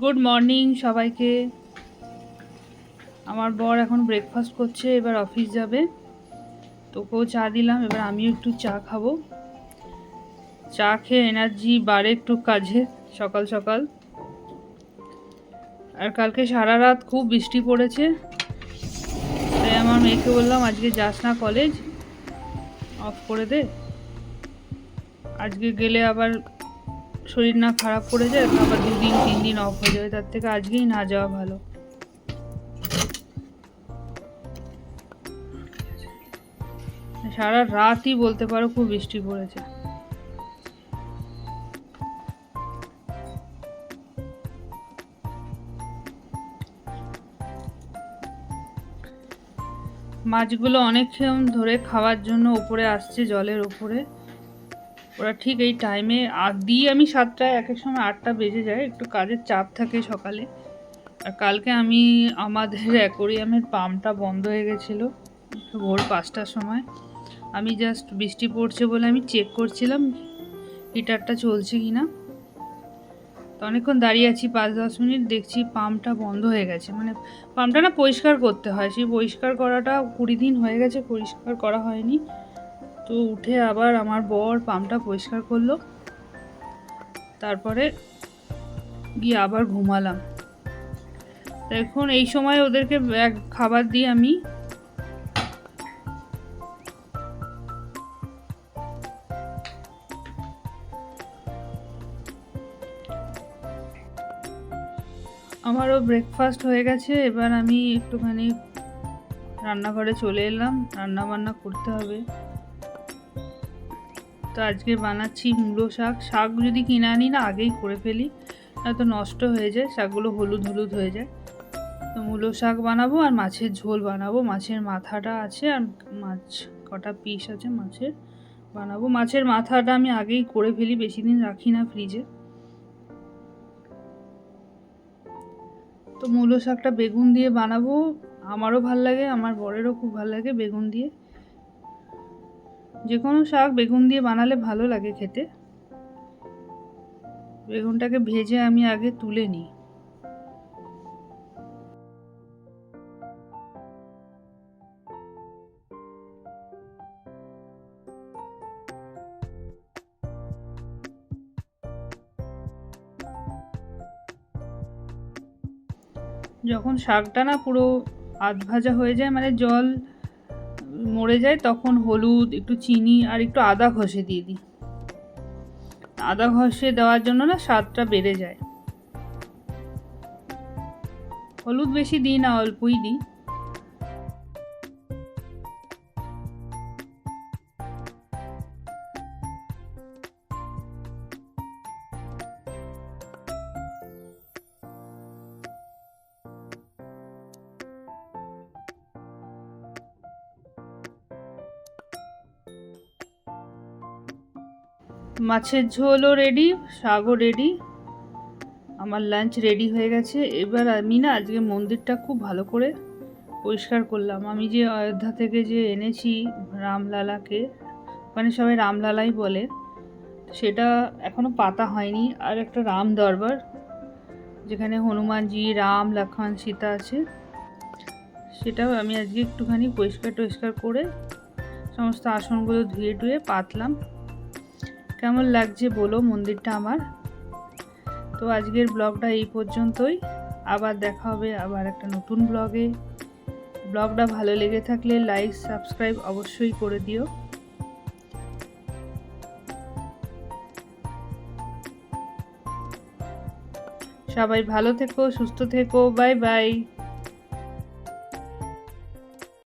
Good morning সবাইকে। আমার বর এখন ব্রেকফাস্ট করছে, এবার অফিস যাবে। তোকেও চা দিলাম, এবার আমিও একটু চা খাব। চা খেয়ে এনার্জি বাড়ে একটু কাজে, সকাল সকাল। আর কালকে সারা রাত খুব বৃষ্টি পড়েছে। তাই আমার মেয়েকে বললাম, আজকে যাস না কলেজ অফ করে দে। আজকে গেলে আবার শরীর না খারাপ করে যায়, আবার দুদিন তিন দিন অফ হয়ে যাবে, তার থেকে আজকেই না যাওয়া ভালো। সারা রাতই বলতে পারো খুব বৃষ্টি পড়েছে। মাছগুলো অনেকক্ষণ ধরে খাওয়ার জন্য উপরে আসছে জলের উপরে। ওরা ঠিক এই টাইমে দিই আমি সাতটায় এক এক সময় আটটা বেজে যায়, একটু কাজের চাপ থাকে সকালে। আর কালকে আমি আমাদের অ্যাকোরিয়ামের পাম্পটা বন্ধ হয়ে গেছিল, ভোর পাঁচটার সময়। আমি জাস্ট বৃষ্টি পড়ছে বলে আমি চেক করছিলাম হিটারটা চলছে কি না তো অনেকক্ষণ দাঁড়িয়ে আছি পাঁচ দশ মিনিট দেখছি পাম্পটা বন্ধ হয়ে গেছে। মানে পাম্পটা না পরিষ্কার করতে হয়, সেই পরিষ্কার করাটা কুড়ি দিন হয়ে গেছে, পরিষ্কার করা হয়নি। তো উঠে আবার আমার বর পাম্পটা পরিষ্কার করল। তারপরে গিয়ে আবার ঘুমালাম। এখন এই সময় ওদেরকে খাবার দিই আমি। আমারও ব্রেকফাস্ট হয়ে গেছে, এবার আমি একটুখানি রান্নাঘরে চলে এলাম। রান্না বান্না করতে হবে। তো আজকে বানাচ্ছি মূলো শাক। শাক যদি কিনে আনি না, আগেই করে ফেলি। তো নষ্ট হয়ে যায়, শাকগুলো হলুদ হলুদ হয়ে যায়। তো মূলো শাক বানাবো আর মাছের ঝোল বানাবো। মাছের মাথাটা আছে আর মাছ, কটা পিস আছে মাছের, বানাবো। মাছের মাথাটা আমি আগেই করে ফেলি, বেশি দিন রাখি না ফ্রিজে। তো মূলো শাকটা বেগুন দিয়ে বানাবো। আমারও ভালো লাগে, আমার বরেরও খুব ভালো লাগে বেগুন দিয়ে। যে কোনো শাক বেগুন দিয়ে বানালে ভালো লাগে খেতে। বেগুনটাকে ভেজে আমি আগে তুলে নিই। যখন শাকটা না পুরো আধ ভাজা হয়ে যায় মানে জল মরে যায়, তখন হলুদ, একটু চিনি আর একটু আদা ঘষে দিয়ে দিই। আদা ঘষে দেওয়ার জন্য না স্বাদটা বেড়ে যায়। হলুদ বেশি দিই না, অল্পই দিই। মাছের ঝোলও রেডি শাকও রেডি আমার লাঞ্চ রেডি হয়ে গেছে। এবার আমি না আজকে মন্দিরটা খুব ভালো করে পরিষ্কার করলাম। আমি যে অযোধ্যা থেকে যে এনেছি রামলালাকে মানে সবাই রামলালাই বলে, সেটা এখনও পাতা হয়নি। আর একটা রাম দরবার, যেখানে হনুমানজি, রাম লক্ষ্মণ সীতা আছে, সেটাও আমি আজকে একটুখানি পরিষ্কার টরিষ্কার করে সমস্ত আসনগুলো ধুয়ে টুয়ে পাতলাম। কেমন লাগছে বলো মন্দিরটা আমার? তো আজকের ব্লগটা এই পর্যন্তই। আবার দেখা হবে আবার একটা নতুন ব্লগে। ব্লগটা ভালো লেগে থাকলে লাইক, সাবস্ক্রাইব অবশ্যই করে দিও। সবাই ভালো থেকো, সুস্থ থেকো, বাই বাই।